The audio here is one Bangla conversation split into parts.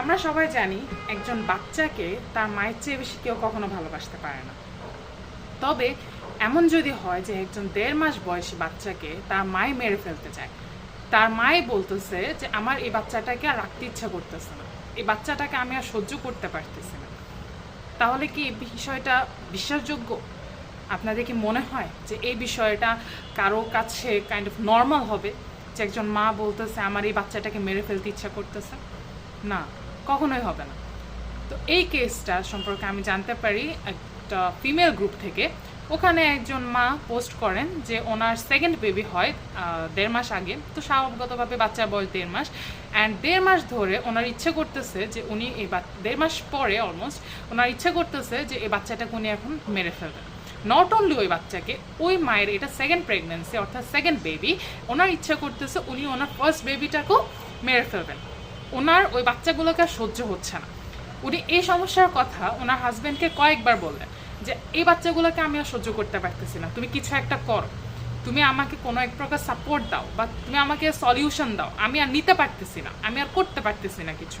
আমরা সবাই জানি একজন বাচ্চাকে তার মায়ের চেয়ে বেশি কেউ কখনো ভালোবাসতে পারে না। তবে এমন যদি হয় যে একজন দেড় মাস বয়সী বাচ্চাকে তার মায় মেরে ফেলতে চায়, তার মায় বলতেছে যে আমার এই বাচ্চাটাকে আর রাখতে ইচ্ছা করতেছে না। এই বাচ্চাটাকে আমি আর সহ্য করতে পারতেছি না। তাহলে কি এই বিষয়টা বিশ্বাসযোগ্য? আপনাদের কি মনে হয় যে এই বিষয়টা কারও কাছে কাইন্ড অফ নর্মাল হবে যে একজন মা বলতেছে, আমার এই বাচ্চাটাকে মেরে ফেলতে ইচ্ছা করতেছে না। কখনোই হবে না। তো এই কেসটা সম্পর্কে আমি জানতে পারি একটা ফিমেল গ্রুপ থেকে। ওখানে একজন মা পোস্ট করেন যে ওনার সেকেন্ড বেবি হয় দেড় মাস আগে। তো স্বাভাবিকগতভাবে বাচ্চার বয়স দেড় মাস। অ্যান্ড দেড় মাস ধরে ওনার ইচ্ছে করতেছে যে উনি এই দেড় মাস পরে অলমোস্ট ওনার ইচ্ছে করতেছে যে এই বাচ্চাটাকে উনি এখন মেরে ফেলবেন। নট অনলি ওই বাচ্চাকে, ওই মায়ের এটা সেকেন্ড প্রেগনেন্সি অর্থাৎ সেকেন্ড বেবি ওনার ইচ্ছা করতেছে উনি ওনার ফার্স্ট বেবিটাকেও মেরে ফেলবেন। ওনার ওই বাচ্চাগুলোকে সহ্য হচ্ছে না। উনি এই সমস্যার কথা ওনার হাজব্যান্ডকে কয়েকবার বললেন যে, এই বাচ্চাগুলোকে আমি আর সহ্য করতে পারতেছি না। তুমি কিছু একটা করো। তুমি আমাকে কোনো এক প্রকার সাপোর্ট দাও বা তুমি আমাকে সলিউশন দাও। আমি আর নিতে পারতেছি না। আমি আর করতে পারতেছি না কিছু।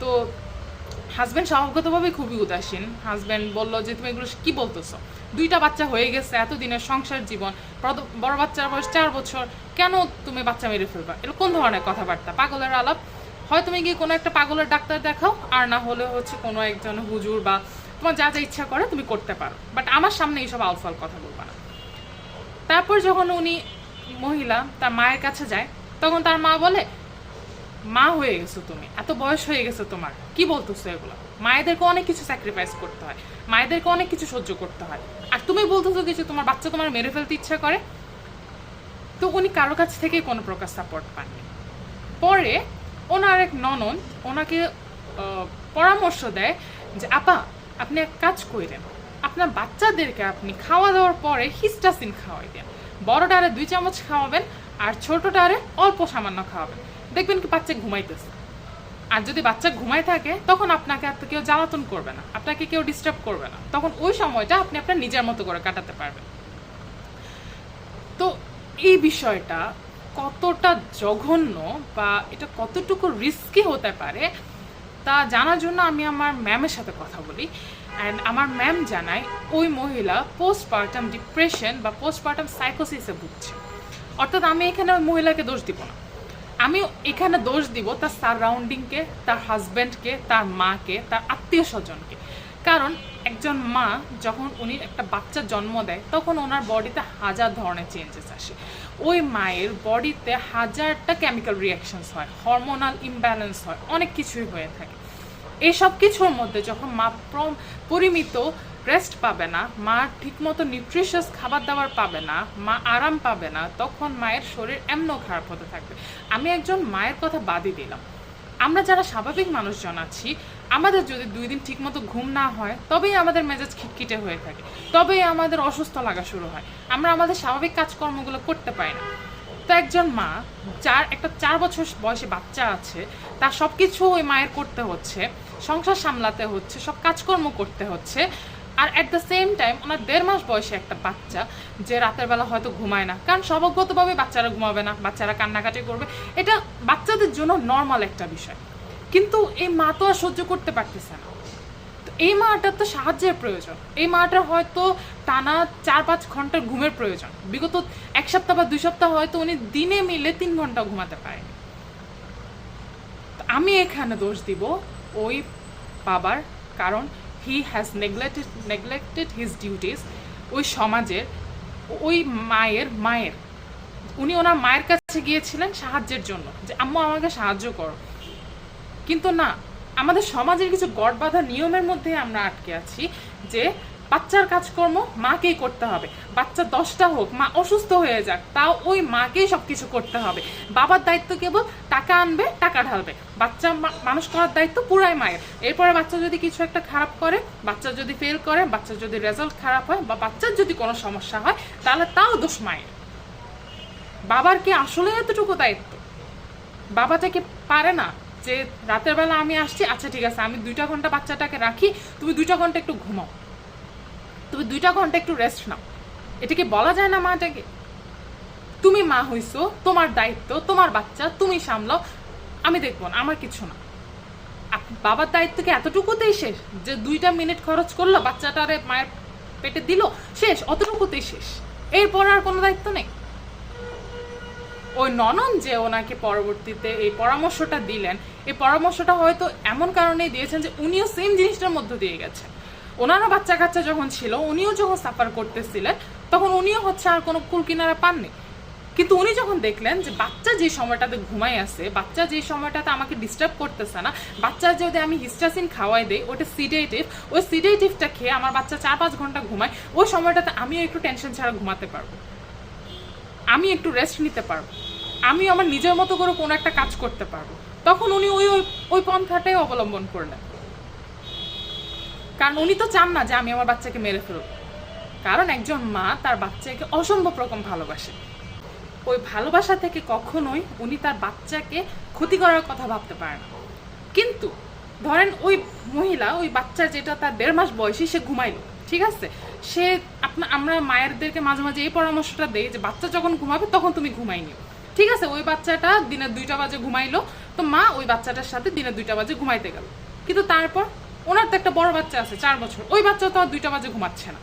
তো হাজব্যান্ড স্বভাবগতভাবে খুবই উদাসীন। হাজব্যান্ড বলল যে, তুমি এগুলো কি বলতেছো? দুইটা বাচ্চা হয়ে গেছে, এতদিনের সংসার জীবন, বড়- বড় বাচ্চার বয়স চার বছর, কেন তুমি বাচ্চা মেরে ফেলবা? এটা কোন ধরনের কথাবার্তা? পাগলের আলাপ। হয় তুমি গিয়ে কোনো একটা পাগলের ডাক্তার দেখাও, আর না হলে হচ্ছে কোনো একজন হুজুর বা তোমার যা যা ইচ্ছা করে তুমি করতে পারো। বাট আমার সামনে এইসব আলফাল কথা বলবা না। তারপর যখন উনি মহিলা তার মায়ের কাছে যায়, তখন তার মা বলে, মা হয়ে গেছো তুমি, এত বয়স হয়ে গেছে তোমার। কি বলতেছো এগুলো? মায়েদেরকে অনেক কিছু স্যাক্রিফাইস করতে হয়। মায়েদেরকে অনেক কিছু সহ্য করতে হয়। আর তুমি বলতেছো কিছু তোমার বাচ্চা তোমার মেরে ফেলতে ইচ্ছা করে? তো উনি কারও কাছ থেকে কোনো প্রকার সাপোর্ট পাননি। পরে ওনার এক ননন ওনাকে পরামর্শ দেয় যে, আপা, আপনি এক কাজ কইরেন। আপনার বাচ্চাদেরকে আপনি খাওয়া দাওয়ার পরে হিস্টাসিন খাওয়াই দেন। বড়টারে দুই চামচ খাওয়াবেন আর ছোটটারে অল্প সামান্য খাওয়াবেন। দেখবেন কি বাচ্চা ঘুমাইতেছে। আর যদি বাচ্চা ঘুমায় থাকে, তখন আপনাকে আর কেউ জ্বালাতন করবে না, আপনাকে কেউ ডিস্টার্ব করবে না। তখন ওই সময়টা আপনি আপনার নিজের মতো করে কাটাতে পারবেন। তো এই বিষয়টা কতটা জঘন্য বা এটা কতটুকু রিস্কি হতে পারে, তা জানার জন্য আমি আমার ম্যামের সাথে কথা বলি। অ্যান্ড আমার ম্যাম জানায়, ওই মহিলা পোস্টপার্টাম ডিপ্রেশন বা পোস্টপার্টাম সাইকোসিসে ভুগছে। অর্থাৎ আমি এখানে ওই মহিলাকে দোষ দিব না। আমি এখানে দোষ দিব তার সারাউন্ডিংকে তার হাজব্যান্ডকে তার মাকে তার আত্মীয় স্বজনকে। কারণ একজন মা যখন উনি একটা বাচ্চা জন্ম দেয়, তখন ওনার বডিতে হাজার ধরনের চেঞ্জেস আসে। ওই মায়ের বডিতে হাজারটা কেমিক্যাল রিয়াকশনস হয় হরমোনাল ইমব্যালেন্স হয়, অনেক কিছুই হয়ে থাকে। এইসব কিছুর মধ্যে যখন মা পরিমিত রেস্ট পাবে না, মা ঠিকমতো নিউট্রিশিয়াস খাবার দাবার পাবে না, মা আরাম পাবে না, তখন মায়ের শরীর এমনও খারাপ হতে থাকবে। আমি একজন মায়ের কথা বাদই দিলাম। আমরা যারা স্বাভাবিক মানুষজন আছি, আমাদের যদি দুই দিন ঠিকমতো ঘুম না হয়, তবেই আমাদের মেজাজ খিটখিটে হয়ে থাকে, তবেই আমাদের অসুস্থ লাগা শুরু হয়। আমরা আমাদের স্বাভাবিক কাজকর্মগুলো করতে পারি না। তো একজন মা, যার একটা চার বছর বয়সে বাচ্চা আছে, তার সব কিছু ওই মায়ের করতে হচ্ছে, সংসার সামলাতে হচ্ছে, সব কাজকর্ম করতে হচ্ছে আর অ্যাট দ্য সেম টাইম ওনার দেড় মাস বয়সে একটা বাচ্চা যে রাতের বেলা হয়তো ঘুমায় না। কারণ স্বভাবগতভাবে বাচ্চারা ঘুমাবে না, বাচ্চারা কান্নাকাটি করবে। এটা বাচ্চাদের জন্য নর্মাল একটা বিষয়। কিন্তু এই মা তো আর সহ্য করতে পারতেছে না। তো এই মাটার তো সাহায্যের প্রয়োজন। এই মাটার হয়তো টানা চার পাঁচ ঘণ্টার ঘুমের প্রয়োজন। বিগত এক সপ্তাহ বা দুই সপ্তাহ হয়তো উনি দিনে মিলে তিন ঘণ্টা ঘুমাতে পারেন। আমি এখানে দোষ দিব ওই বাবার কারণ he has neglected neglected his duties ওই সমাজের, ওই মায়ের মায়ের। উনি ওনার মায়ের কাছে গিয়েছিলেন সাহায্যের জন্য। যে, আম্মু, আমাকে সাহায্য করো। কিন্তু না, আমাদের সমাজের কিছু গড় বাঁধা নিয়মের মধ্যে আমরা আটকে আছি যে বাচ্চার কাজকর্ম মাকেই করতে হবে। বাচ্চা দশটা হোক, মা অসুস্থ হয়ে যাক, তাও ওই মাকেই সব কিছু করতে হবে। বাবার দায়িত্ব কেবল টাকা আনবে, টাকা ঢালবে। বাচ্চা মানুষ করার দায়িত্ব পুরাই মায়ের। এরপরে বাচ্চা যদি কিছু একটা খারাপ করে, বাচ্চা যদি ফেল করে, বাচ্চার যদি রেজাল্ট খারাপ হয় বা বাচ্চার যদি কোনো সমস্যা হয়, তাহলে তাও দোষ মায়ের। বাবার কি আসলে এতটুকু দায়িত্ব? বাবাটা কি পারে না যে রাতের বেলা আমি আসছি আচ্ছা ঠিক আছে, আমি দুইটা ঘণ্টা বাচ্চাটাকে রাখি, তুমি দুইটা ঘণ্টা একটু ঘুমাও। তুমি দুইটা ঘণ্টা একটু রেস্ট নাও। এটাকে বলা যায় না মাটাকে তুমি মা হইছো, তোমার দায়িত্ব, তোমার বাচ্চা, তুমি সামলাও, আমি দেখব না, আমার কিছু না। বাবার দায়িত্ব কি এতটুকুতেই শেষ? যে দুইটা মিনিট খরচ করল, বাচ্চাটারে মায়ের পেটে দিল, শেষ, অতটুকুতেই শেষ। এরপর আর কোনো দায়িত্ব নেই। ওই ননন যে ওনাকে পরবর্তীতে এই পরামর্শটা দিলেন, এই পরামর্শটা হয়তো এমন কারণেই দিয়েছেন যে উনিও সেম জিনিসটার মধ্য দিয়ে গেছেন। ওনারও বাচ্চা কাচ্চা যখন ছিল, উনিও যখন সাফার করতেছিলেন, তখন উনিও হচ্ছে আর কোনো কুল কিনারা পাননি। কিন্তু উনি যখন দেখলেন যে বাচ্চা যে সময়টাতে ঘুমাই আছে, বাচ্চা যে সময়টাতে আমাকে ডিস্টার্ব করতেছে না, বাচ্চা যদি আমি হিস্টাসিন খাওয়াই দেই, ওটা সিডেটিভ ওই সিডেটিভটা খেয়ে আমার বাচ্চা চার পাঁচ ঘণ্টা ঘুমায়, ওই সময়টাতে আমিও একটু টেনশন ছাড়া ঘুমাতে পারব। আমি একটু রেস্ট নিতে পারব। আমি আমার নিজের মতো করে কোনো একটা কাজ করতে পারব। তখন উনি ওই, ওই- ওই পন্থাটাই অবলম্বন করলেন। কারণ উনি তো চান না যে আমি আমার বাচ্চাকে মেরে ফেলব কারণ একজন মা তার বাচ্চাকে অসম্ভব রকম ভালোবাসে। ওই ভালোবাসা থেকে কখনোই উনি তার বাচ্চাকে ক্ষতি করার কথা ভাবতে পারে না। কিন্তু ধরেন ওই মহিলা, ওই বাচ্চা যেটা তার দেড় মাস বয়সী, সে ঘুমাইলো, ঠিক আছে? সে আপনা, আমরা মায়েরদেরকে মাঝে মাঝে এই পরামর্শটা দেই যে বাচ্চা যখন ঘুমাবে তখন তুমি ঘুমাই নিও। ঠিক আছে? ওই বাচ্চাটা দিনের দুইটা বাজে ঘুমাইলো, তো মা ওই বাচ্চাটার সাথে দিনের দুইটা বাজে ঘুমাইতে গেল। কিন্তু তারপর ওনার তো একটা বড় বাচ্চা আছে, চার বছর। ওই বাচ্চা তো আর দুইটা বাজে ঘুমাচ্ছে না।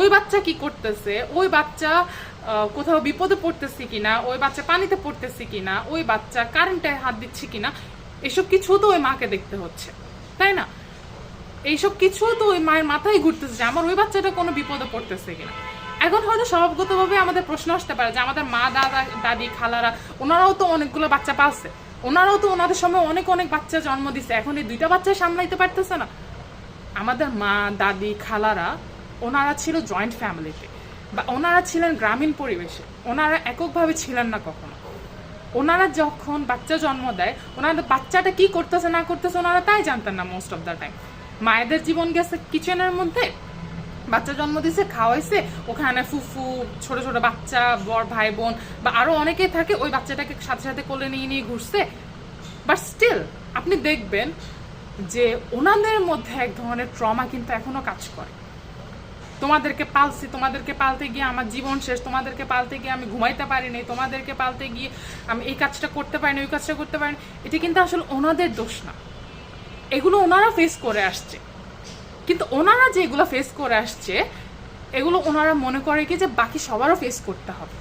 ওই বাচ্চা কি করতেছে? ওই বাচ্চা কোথাও বিপদে পড়তেছে কিনা? ওই বাচ্চা পানিতে পড়তেছে কিনা? ওই বাচ্চা কারেন্টে হাত দিচ্ছে কিনা? এসব কিছু তো ওই মাকে দেখতে হচ্ছে, তাই না? এইসব কিছু তো ওই মায়ের মাথায় ঘুরতেছে যে আমার ওই বাচ্চাটা কোনো বিপদে পড়তেছে কিনা? এখন হয়তো স্বভাবগতভাবে আমাদের প্রশ্ন আসতে পারে যে আমাদের মা, দাদা, দাদি, খালারা, ওনারাও তো অনেকগুলো বাচ্চা পালছে। ওনারাও তো ওনাদের সময় অনেক অনেক বাচ্চা জন্ম দিছে। এখন এই দুইটা বাচ্চা সামলাইতে পারতেছে না। আমাদের মা, দাদি, খালারা, ওনারা ছিল জয়েন্ট ফ্যামিলিতে বা ওনারা ছিলেন গ্রামীণ পরিবেশে। ওনারা এককভাবে ছিলেন না কখনো। ওনারা যখন বাচ্চা জন্ম দেয় ওনারা বাচ্চাটা কি করতেছে না করতেছে ওনারা তাই জানতেন না মোস্ট অফ দ্য টাইম মায়েদের জীবন গেছে কিচেনের মধ্যে। বাচ্চা জন্ম দিছে খাওয়াইছে, ওখানে ফুফু, ছোট ছোট বাচ্চা, বড় ভাই বোন বা আরও অনেকেই থাকে, ওই বাচ্চাটাকে সাথে সাথে কোলে নিয়ে নিয়ে ঘুরছে। বাট স্টিল আপনি দেখবেন যে ওনাদের মধ্যে এক ধরনের ট্রমা কিন্তু এখনও কাজ করে। তোমাদেরকে পালছি, তোমাদেরকে পালতে গিয়ে আমার জীবন শেষ, তোমাদেরকে পালতে গিয়ে আমি ঘুমাইতে পারিনি তোমাদেরকে পালতে গিয়ে আমি এই কাজটা করতে পারিনি ওই কাজটা করতে পারিনি এটা কিন্তু আসলে ওনাদের দোষ না। এগুলো ওনারা ফেস করে আসছে। কিন্তু ওনারা যে এগুলো ফেস করে আসছে, এগুলো ওনারা মনে করে কি যে বাকি সবারও ফেস করতে হবে।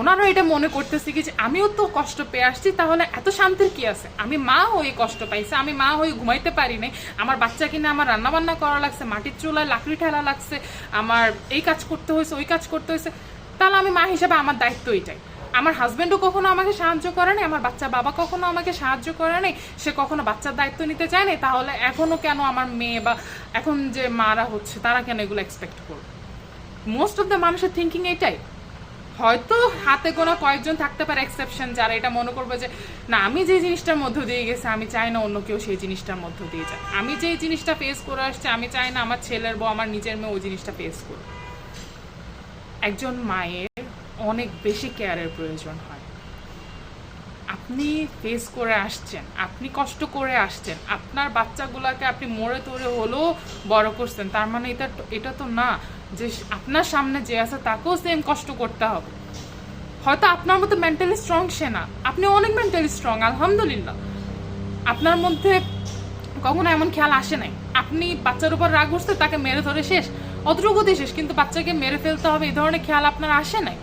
ওনারা এটা মনে করতেছে কি যে আমিও তো কষ্ট পেয়ে আসছি, তাহলে এত শান্তির কি আছে? আমি মা হয়ে কষ্ট পাইছে, আমি মা হয়ে ঘুমাইতে পারি নাই, আমার বাচ্চা কিনে আমার রান্না বান্না করা লাগছে, মাটির চুলায় লাকড়ি ঠেলা লাগছে, আমার এই কাজ করতে হয়েছে, ওই কাজ করতে হয়েছে, তাহলে আমি মা হিসেবে আমার দায়িত্ব এটাই। আমার হাজবেন্ডও কখনো আমাকে সাহায্য করে নাই, আমার বাচ্চা বাবা কখনো আমাকে সাহায্য করে নাই, সে কখনো বাচ্চার দায়িত্ব নিতে চায় নাই, তাহলে এখনও কেন আমার মেয়ে বা এখন যে মারা হচ্ছে, তারা কেন এগুলো এক্সপেক্ট করবে? মোস্ট অফ দ্য মানুষের থিঙ্কিং এটাই হয়তো হাতে গোনা কয়েকজন থাকতে পারে এক্সেপশন যারা এটা মনে করবে যে, না, আমি যে জিনিসটার মধ্য দিয়ে গেছে, আমি চাই না অন্য কেউ সেই জিনিসটার মধ্য দিয়ে যায় আমি যে জিনিসটা ফেস করে আসছি, আমি চাই না আমার ছেলের বউ, আমার নিজের মেয়ে ওই জিনিসটা ফেস করুক। একজন মায়ের অনেক বেশি কেয়ারের প্রয়োজন হয়। আপনি ফেস করে আসছেন, আপনি কষ্ট করে আসছেন, আপনার বাচ্চাগুলোকে আপনি মরে তরে হলেও বড় করছেন, তার মানে এটা এটা তো না, যে আপনার সামনে যে আছে তাকেও সেম কষ্ট করতে হবে। হয়তো আপনার মতো মেন্টালি স্ট্রং সে না, আপনি অনেক মেন্টালি স্ট্রং আলহামদুলিল্লাহ। আপনার মধ্যে কখনো এমন খেয়াল আসে নাই। আপনি বাচ্চার উপর রাগ উঠছে, তাকে মেরে ধরে শেষ অতটুকুতে শেষ, কিন্তু বাচ্চাকে মেরে ফেলতে হবে, এই ধরনের খেয়াল আপনার আসে নাই।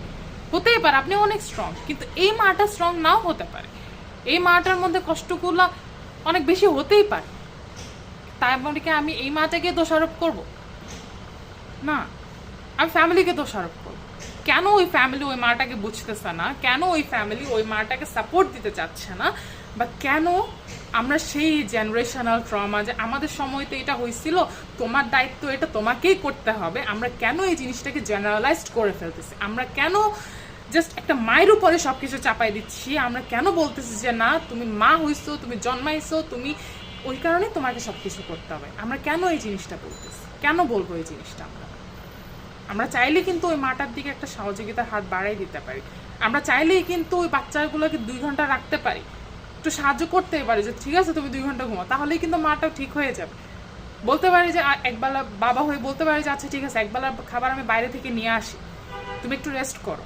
হতেই পারে, আপনি অনেক স্ট্রং কিন্তু এই মাটা স্ট্রং নাও হতে পারে। এই মাটার মধ্যে কষ্টগুলো অনেক বেশি হতেই পারে। তাই বলে কি আমি এই মাটাকে দোষারোপ করব? না, আমি ফ্যামিলিকে দোষারোপ করব। কেন ওই ফ্যামিলি ওই মাটাকে বুঝতেছে না? কেন ওই ফ্যামিলি ওই মাটাকে সাপোর্ট দিতে চাচ্ছে না? বা কেন আমরা সেই জেনারেশনাল ট্রমা যে আমাদের সময় তো এটা হয়েছিল, তোমার দায়িত্ব এটা তোমাকেই করতে হবে, আমরা কেন এই জিনিসটাকে জেনারেলাইজড করে ফেলতেছি? আমরা কেন জাস্ট একটা মায়ের উপরে সবকিছু চাপাই দিচ্ছি। আমরা কেন বলতেছি যে, না, তুমি মা হইছো, তুমি জন্মাইছো, তুমি ওই কারণে তোমাকে সবকিছু করতে হবে। আমরা কেন এই জিনিসটা বলতেছি? কেন বলব এই জিনিসটা আমরা? আমরা চাইলে কিন্তু ওই মাটার দিকে একটা সহযোগিতার হাত বাড়াই দিতে পারি। আমরা চাইলেই কিন্তু ওই বাচ্চাগুলোকে দুই ঘণ্টা রাখতে পারি। একটু সাহায্য করতেই পারি যে, ঠিক আছে, তুমি দুই ঘণ্টা ঘুমাও। তাহলেই কিন্তু মাটাও ঠিক হয়ে যাবে। বলতে পারি যে একবেলা বাবা হয়ে বলতে পারি যে আচ্ছা ঠিক আছে একবেলা খাবার আমি বাইরে থেকে নিয়ে আসি। তুমি একটু রেস্ট করো।